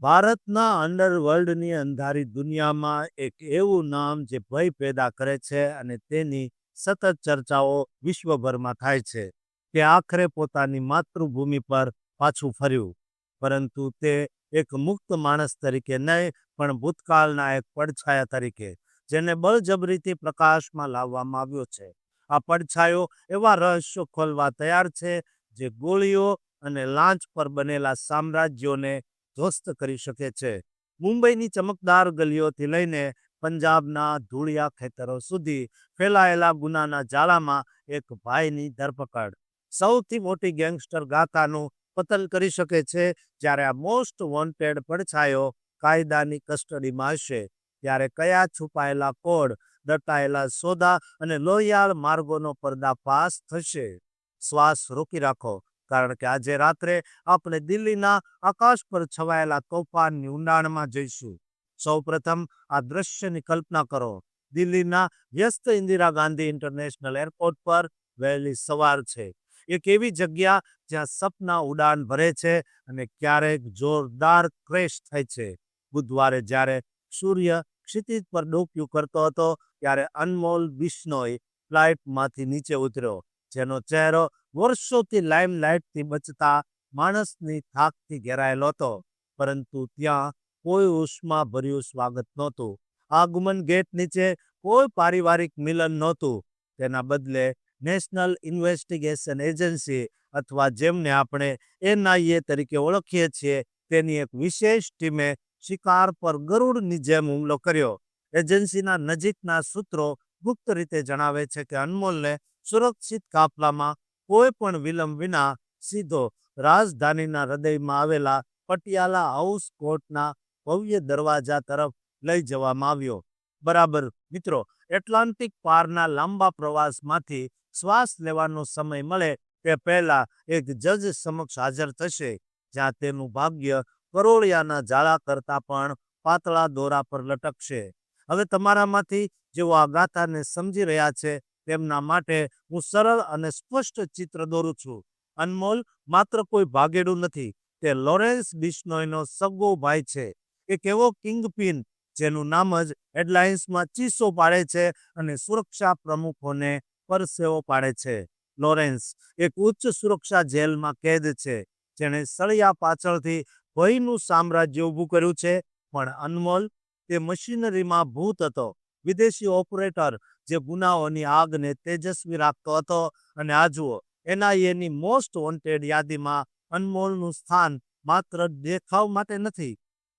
ભારતના અંડરવર્લ્ડની અંધારી દુનિયામાં એક એવું નામ જે ભય પેદા કરે છે અને તેની સતત ચર્ચાઓ વિશ્વભરમાં થાય છે તે આખરે પોતાની માતૃભૂમિ પર પાછું ફર્યું. પરંતુ તે એક મુક્ત માણસ તરીકે નહીં, પણ ભૂતકાળના એક પડછાયા તરીકે, જેને બળજબરીથી પ્રકાશમાં લાવવામાં આવ્યો છે. આ પડછાયો એવા રહસ્યો ખોલવા તૈયાર છે જે ગોળીઓ અને લાંચ પર બનેલા સામ્રાજ્યોને ધ્વસ્ત કરી શકે છે. મુંબઈની ચમકદાર ગલીઓથી લઈને પંજાબના ધૂળિયા ખેતરો સુધી ફેલાયેલા ગુનાના જાળામાં એક ભાઈની ધરપકડ. સૌથી મોટી ગેંગસ્ટર ગાતાનું પતન કરી શકે છે. જ્યારે આ મોસ્ટ વોન્ટેડ પડછાયો કાયદાની કસ્ટડીમાં હશે, ત્યારે કયા છુપાયેલા કોડ, દટાયેલા સોદા અને લોહિયાળ માર્ગોનો પર્દાફાશ થશે? શ્વાસ રોકી રાખો. કારણ કે આજે રાત્રે આપણે દિલ્હીના આકાશ પર છવાયેલા તોફાનની ઊંડાણમાં જઈશું. સૌપ્રથમ આ દ્રશ્યની કલ્પના કરો. દિલ્હીના વ્યસ્ત ઇન્દિરા ગાંધી ઇન્ટરનેશનલ એરપોર્ટ પર વહેલી સવાર છે. એક એવી જગ્યા જ્યાં સપના ઉડાન ભરે છે અને ક્યારેક જોરદાર ક્રેશ થાય છે. બુધવારે જ્યારે સૂર્ય ક્ષિતિજ પર ડોક્યું કરતો હતો, ત્યારે અનમોલ બિશ્નોઈ ફ્લાઇટમાંથી નીચે ઉતર્યો, જેનો ચહેરો વર્ષોથી લાઇમલાઇટથી બચતા માણસની થાકથી ઘેરાયેલો હતો. પરંતુ ત્યાં કોઈ ઉષ્મા ભર્યું સ્વાગત નહોતું. આગમન ગેટ નીચે કોઈ પારિવારિક મિલન નહોતું. તેના બદલે નેશનલ ઇન્વેસ્ટિગેશન એજન્સી અથવા જેમને આપણે એનઆઈએ તરીકે ઓળખીએ છીએ, તેની એક વિશેષ ટીમે શિકાર પર ગરુડની જેમ હુમલો કર્યો. એજન્સીના નજીકના સૂત્રો ગુપ્ત રીતે જણાવે છે કે અનમોલને સુરક્ષિત કાફલામાં કોઈ પણ વિલંબ વિના સીધો રાજધાનીના હૃદયમાં આવેલા પટિયાલા હાઉસ કોર્ટના ભવ્ય દરવાજા તરફ લઈ જવામાં આવ્યો. બરાબર, મિત્રો એટલાન્ટિક પારના લાંબા પ્રવાસમાંથી શ્વાસ લેવાનો સમય મળે તે પહેલા એક જજ સમક્ષ હાજર થશે, જ્યાં તેનું ભાગ્ય કરોળિયાના જાળા કરતા પણ પાતળા દોરા પર લટકશે. હવે તમારામાંથી જેઓ આ ગાથાને સમજી રહ્યા છે તેમના માટે હું સરળ અને સ્પષ્ટ ચિત્ર દોરું છું. અનમોલ માત્ર કોઈ ભાગેડું નથી. તે લોરેન્સ બિશ્નોયનો સગો ભાઈ છે. એક એવો કિંગપિન, જેનું નામ જ હેડલાઇન્સમાં ચીસો પાડે છે અને સુરક્ષા પ્રમુખોને પરસેવો પાડે છે. લોરેન્સ એક ઉચ્ચ સુરક્ષા જેલમાં કેદ છે. જેણે સળિયા પાછળથી ભયનું સામ્રાજ્ય ઊભું કર્યું છે. પણ અનમોલ તે મશીનરીમાં ભૂત હતો. વિદેશી ઓપરેટર જે ગુનાઓની આગને તેજસ્વી રાખતો હતો અને આ જુઓ એનઆઈએની મોસ્ટ વોન્ટેડ યાદીમાં અનમોલનું સ્થાન માત્ર દેખાવ માટે નથી,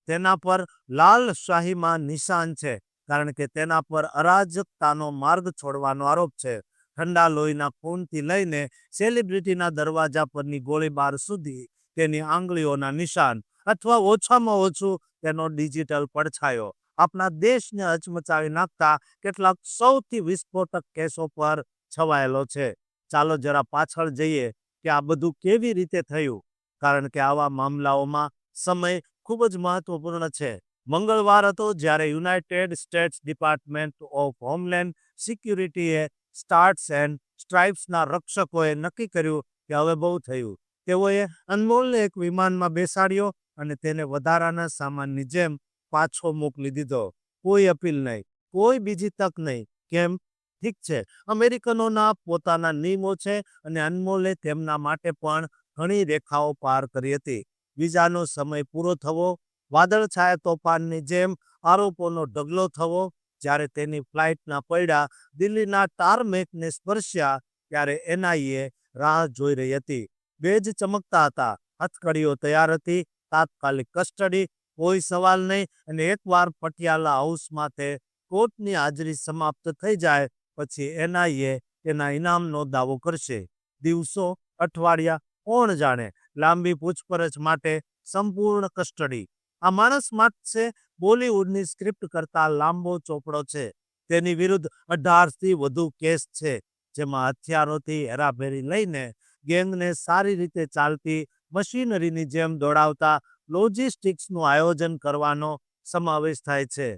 તેના પર લાલ શાહીમાં નિશાન છે, કારણ કે તેના પર અરાજકતાનો માર્ગ છોડવાનો આરોપ છે. ઠંડા લોહીના ખૂનથી લઈને સેલિબ્રિટીના દરવાજા પરની ગોળીબાર સુધી તેની આંગળીઓના નિશાન, અથવા ઓછામાં ઓછું તેનો ડિજિટલ પડછાયો. આપણા દેશને હચમચાવી નાખતા કેટલાક સૌથી વિસ્ફોટક કેસો પર છવાયેલો છે. ચાલો જરા પાછળ જઈએ કે આ બધું કેવી રીતે થયું? કારણ કે આવા મામલાઓમાં સમય ખૂબ જ મહત્વપૂર્ણ છે. મંગળવાર હતો જ્યારે United States Department of Homeland સિક્યુરિટીએ stars and સ્ટ્રાઇપ્સના રક્ષકોએ નક્કી કર્યું કે હવે બહુ થયું. તેઓએ અનમોલને એક વિમાનમાં બેસાડ્યો અને તેને વધારાના સામાનની જેમ પાછો મોકલી દીધો. કોઈ અપીલ નહીં. કોઈ બીજી તક નહીં. કેમ? ઠીક છે. અમેરિકનોના પોતાના નિયમો છે અને અનમોલે તેમના માટે પણ ઘણી રેખાઓ પાર કરી હતી. વિઝાનો સમય પૂરો થવો વાદળછાયા તોફાનની જેમ આરોપોનો ઢગલો થવો, જ્યારે તેની ફ્લાઇટના પૈડા દિલ્હીના ટારમેકને સ્પર્શ્યા, ત્યારે એનઆઈએ રાહ જોઈ રહી હતી. બેજ ચમકતા હતા. હથકડીઓ તૈયાર હતી. તાત્કાલિક કસ્ટડી કોઈ સવાલ નહીં અને એકવાર પટિયાલા હાઉસમાં તે કોર્ટની હાજરી સમાપ્ત થઈ જાય પછી એનઆઈએ તેના ઇનામનો દાવો કરશે. દિવસો અઠવાડિયા કોણ જાણે? લાંબી પૂછપરછ માટે સંપૂર્ણ કસ્ટડી. આ માણસ માટે બોલિવૂડની સ્ક્રિપ્ટ કરતા લાંબો ચોપડો છે. તેની વિરુદ્ધ અઢારથી વધુ કેસ છે, જેમાં હથિયારોથી હેરાફેરી લઈને ગેંગને સારી રીતે ચાલતી મશીનરીની જેમ દોડાવતા લોજિસ્ટિક્સનું આયોજન કરવાનો સમાવેશ થાય છે.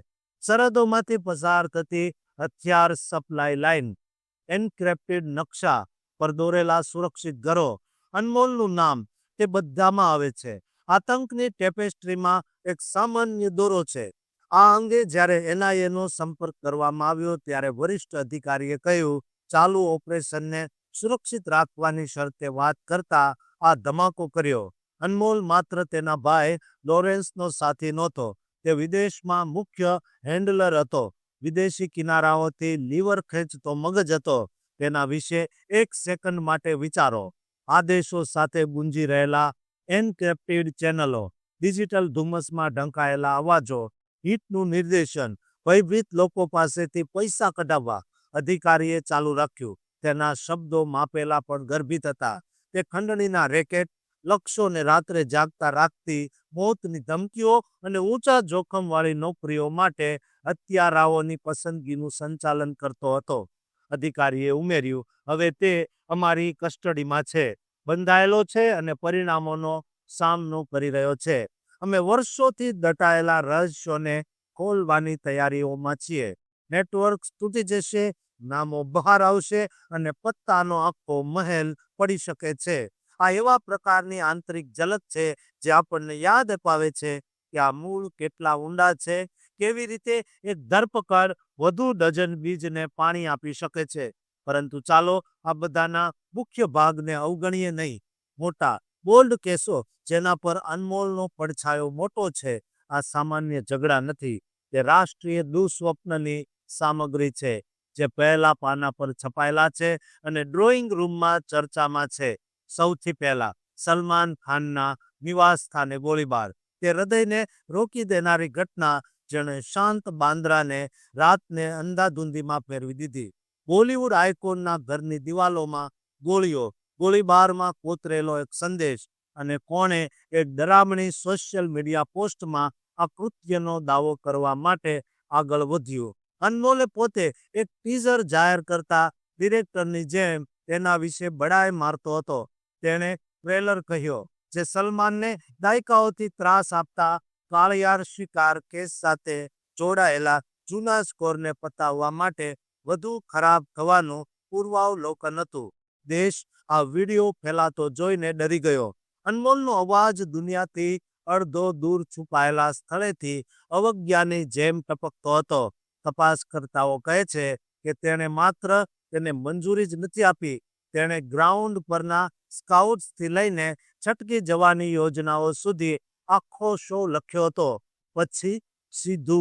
સરહદોમાંથી પસાર થતી હથિયાર સપ્લાય લાઇન, એન્ક્રેપ્ટેડ નકશા પર દોરેલા સુરક્ષિત ઘરો, અનમોલનું નામ, તે બધામાં આવે છે. આતંકની ટેપેસ્ટ્રીમાં એક સામાન્ય દોરો છે. આ અંગે જ્યારે એનઆઈએનો સંપર્ક કરવામાં આવ્યો ત્યારે વરિષ્ઠ અધિકારીએ કહ્યું, ચાલુ ઓપરેશનને સુરક્ષિત રાખવાની શરતે વાત કરતા આ ધમાકો કર્યો. અનમોલ માત્ર તેના ભાઈ લોરેન્સનો સાથી નહોતો, તે વિદેશમાં મુખ્ય હેન્ડલર હતો. વિદેશી કિનારાઓથી લીવર ખેંચતો મગજ હતો. તેના વિશે એક સેકન્ડ માટે વિચારો. આદેશો સાથે ગુંજી રહેલા એનક્રિપ્ટેડ ચેનલો, ડિજિટલ ધુમ્મસમાં ઢંકાયેલા અવાજો, હિટનું નિર્દેશન, ભયભીત લોકો પાસેથી પૈસા કઢાવવા અધિકારીએ ચાલુ રાખ્યું. તેના શબ્દો માપેલા પણ ગર્ભિત હતા. તે ખંડણીના રેકેટ લક્ષ્યોને રાત્રે જાગતા રાખતી મોતની ધમકીઓ અને ઊંચા જોખમવાળી નોકરીઓ માટે હત્યારાઓની પસંદગીનું સંચાલન કરતો હતો. અધિકારીએ ઉમેર્યું, હવે તે અમારી કસ્ટડીમાં છે, બંધાયેલો છે અને પરિણામોનો સામનો કરી રહ્યો છે. અમે વર્ષોથી દટાયેલા રહસ્યોને ખોલવાની તૈયારીઓમાં છીએ. નેટવર્ક તૂટી જશે, નામો બહાર આવશે અને પત્તાનો આખો મહેલ પડી શકે છે. આ એવા પ્રકારની આંતરિક ઝલક છે જે આપણને યાદ અપાવે છે કે આ મૂળ કેટલા ઊંડા છે, કેવી રીતે એક ધરપકડ વધુ ડઝન બીજને પાણી આપી શકે છે. પરંતુ ચાલો આ બધાના મુખ્ય ભાગને અવગણીએ નહીં. મોટા, બોલ્ડ કેસો જેના પર અનમોલનો પડછાયો મોટો છે, આ સામાન્ય ઝઘડા નથી. તે રાષ્ટ્રીય દુઃસ્વપ્નની સામગ્રી છે, જે પહેલા પાના પર છપાયેલા છે અને ડ્રોઈંગ રૂમમાં ચર્ચામાં છે. સૌથી પહેલા સલમાન ખાનના નિવાસ સ્થાને ગોળીબાર. તે હૃદયને રોકી દેનારી ઘટના જેણે શાંત બાંદ્રાને રાતને અંધાધૂંધીમાં ફેરવી દીધી. બોલિવૂડ આઇકોનના ઘરની દિવાલોમાં ગોળીઓ, ગોળીબારમાં કોતરેલો એક સંદેશ અને કોણે એક ડરામણી સોશિયલ મીડિયા પોસ્ટમાં આ કૃત્યનો દાવો કરવા માટે આગળ વધ્યું. અનમોલે પોતે એક ટીઝર જાહેર કરતા ડિરેક્ટરની જેમ તેના વિશે બડાઈ મારતો હતો. તેણે ટ્રેલર કહ્યો, જે સલમાનને દાયકાઓથી ત્રાસ આપતા કાળિયાર શિકાર કેસ સાથે જોડાયેલા જૂના સ્કોરને પતાવવા માટે વધુ ખરાબ થવાનું પૂર્વાવલોકન હતું. દેશ આ વિડિયો ફેલાતો જોઈને ડરી ગયો. અનમોલનો અવાજ દુનિયાથી અડધો દૂર છુપાયેલા સ્થળેથી અવજ્ઞાની જેમ ટપકતો હતો. તપાસકર્તાઓ કહે છે કે તેણે માત્ર તેને મંજૂરી જ નથી આપી તેણે ગ્રાઉન્ડ પરના સ્કાઉટ્સથી લઈને છટકી જવાની યોજનાઓ સુધી આખો શો લખ્યો હતો. પછી સિદ્ધુ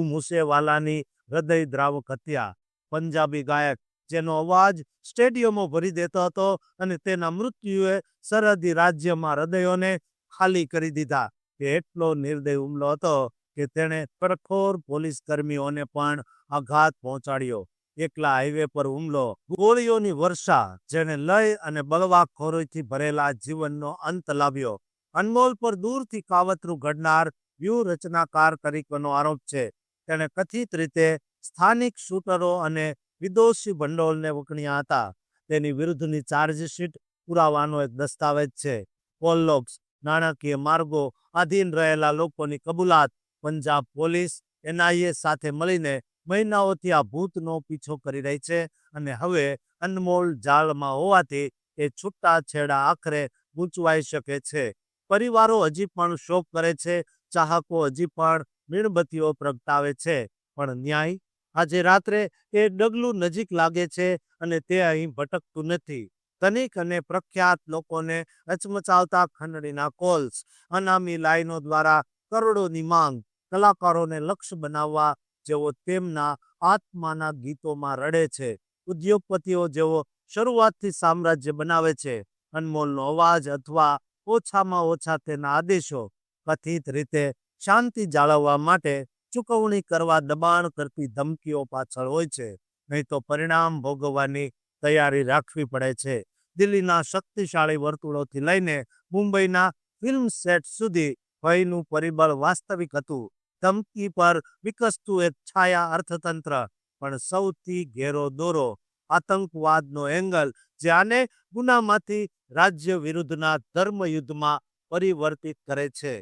હૃદય દ્રાવક હત્યા. પંજાબી ગાયક, જેનો અવાજ સ્ટેડિયમો ભરી દેતો હતો અને તેના મૃત્યુએ સરહદી રાજ્યમાં હૃદયોને ખાલી કરી દીધા. કે એટલો નિર્દય હુમલો હતો કે તેણે પ્રખોર પોલીસ કર્મીઓને પણ આઘાત પહોંચાડ્યો. એકલા હાઈવે પર હુમલો, ગોળીઓની વર્ષા, જેને લય અને બળવાખોરીથી ભરેલા જીવનનો અંત લાવ્યો. અનમોલ પર દૂરથી કાવતરું ઘડનાર વ્યૂહરચનાકાર તરીકેનો આરોપ છે. તેણે કથિત રીતે સ્થાનિક શૂટરો અને વિદેશી ભંડોળને વખણ્યા હતા. તેની વિરુદ્ધની ચાર્જશીટ પુરાવાનો એક દસ્તાવેજ છે. પોલલોક્સ નાણાકીય માર્ગો આધીન રહેલા લોકોની કબૂલાત, પંજાબ પોલીસ, એનઆઈએ સાથે મળીને મહિનાઓથી આ ભૂતનો પીછો કરી રહી છે અને હવે અનમોલ જાળમાં હોવાથી એ છૂટા છેડા આખરે ગૂંચવાઈ શકે છે. પરિવારો હજી પણ શોક કરે છે, ચાહકો હજી પણ મીણબત્તીઓ પ્રગટાવે છે, પણ ન્યાય? આજે રાત્રે એ ડગલું નજીક લાગે છે અને તે અહીં ભટકતું નથી. ધનિક અને પ્રખ્યાત લોકોને હચમચાવતા ખંડણીના કોલ્સ અનામી લાઈનો દ્વારા કરોડોની માંગ, કલાકારોને લક્ષ્ય બનાવવા જેઓ તેમના આત્માના ગીતોમાં રડે છે. ઉદ્યોગપતિઓ જેઓ શરૂઆતથી સામ્રાજ્ય બનાવે છે. અનમોલનો અવાજ અથવા ઓછામાં ઓછા તેના આદેશો કથિત રીતે શાંતિ જાળવવા માટે ચૂકવણી કરવા દબાણ કરતી ધમકીઓ પાછળ હોય છે. નહીં તો પરિણામ ભોગવવાની તૈયારી રાખવી પડે છે. દિલ્હીના શક્તિશાળી વર્તુળોથી લઈને મુંબઈના ફિલ્મ સેટ સુધી ભયનું પરિબળ વાસ્તવિક હતું. ધમકી પર વિકસતું એક છાયા અર્થતંત્ર. પણ સૌથી ઘેરો દોરો આતંકવાદનો એંગલ જે આને ગુનામાંથી રાજ્ય વિરુદ્ધના ધર્મયુદ્ધમાં પરિવર્તિત કરે છે.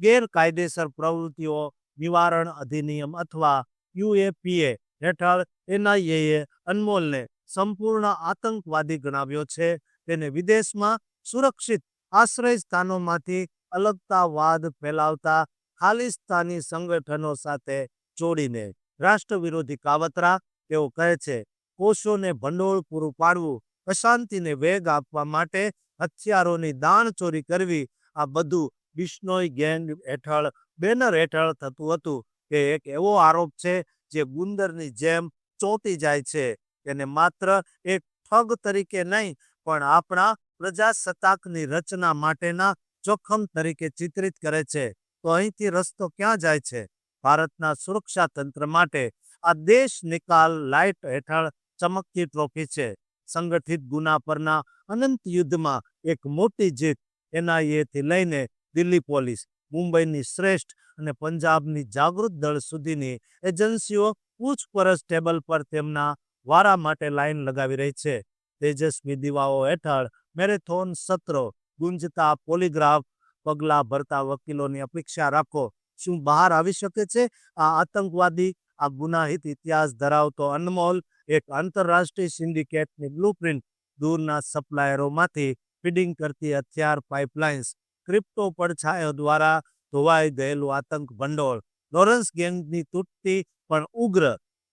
ગેરકાયદેસર પ્રવૃત્તિઓ, નિવારણ અધિનિયમ અથવા યુએપીએ હેઠળ એનઆઈએ અનમોલને સંપૂર્ણ આતંકવાદી ગણાવ્યો છે. તેને વિદેશમાં સુરક્ષિત આશ્રય સ્થાનોમાંથી અલગતાવાદ ફેલાવતા ખાલિસ્તાની સંગઠનો સાથે જોડીને રાષ્ટ્ર વિરોધી કાવતરા તેઓ કહે છે, કોષોને ભંડોળ પૂરું પાડવું અશાંતિને વેગ આપવા માટે હથિયારોની દાણ ચોરી કરવી, આ બધું બિશ્નોઈ ગેંગ હેઠળ, બેનર હેઠળ થતું હતું. કે એક એવો આરોપ છે, જે ગુંદરની જેમ ચોંટી જાય છે, તેને માત્ર એક ઠગ તરીકે નહીં, પણ આપણા પ્રજાસત્તાકની રચના માટેના જોખમ તરીકે ચિત્રિત કરે છે. તો અહીંથી રસ્તો ક્યાં જાય છે? ભારતના સુરક્ષા તંત્ર માટે આ દેશ નિકાલ લાઇટ હેઠળ ચમકતી ટ્રોફી છે. સંગઠિત ગુના પરના અનંત યુદ્ધમાં એક મોટી જીત એનઆઈએથી લઈને દિલ્હી પોલીસ, મુંબઈની શ્રેષ્ઠ અને પંજાબની જાગૃત દળ સુધીની એજન્સીઓ પૂછપરછ ટેબલ પર તેમના વારા માટે લાઈન લગાવી રહી છે. તેજસ્વી દીવાઓ હેઠળ મેરેથોન સત્રો ગુંજતા પોલીગ્રાફ પગલાં ભરતા, વકીલોની અપેક્ષા રાખો, શું બહાર આવી શકે છે? આ આતંકવાદી, આ ગુનાહિત ઇતિહાસ ધરાવતો અનમોલ એક આંતરરાષ્ટ્રીય સિન્ડિકેટની બ્લુપ્રિન્ટ દૂરના સપ્લાયરોમાંથી ફીડિંગ કરતી હથિયાર પાઇપલાઇન્સ ક્રિપ્ટો પડછાયો દ્વારા ધોવાઈ ગયેલું આતંક ભંડોળ. લોરન્સ ગેંગની તૂટતી પણ ઉગ્ર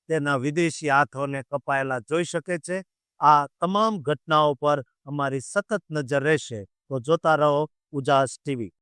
તેના વિદેશી હાથોને કપાયેલા જોઈ શકે છે. આ તમામ ઘટનાઓ પર અમારી સતત નજર રહેશે. તો જોતા રહો উজাস টিভি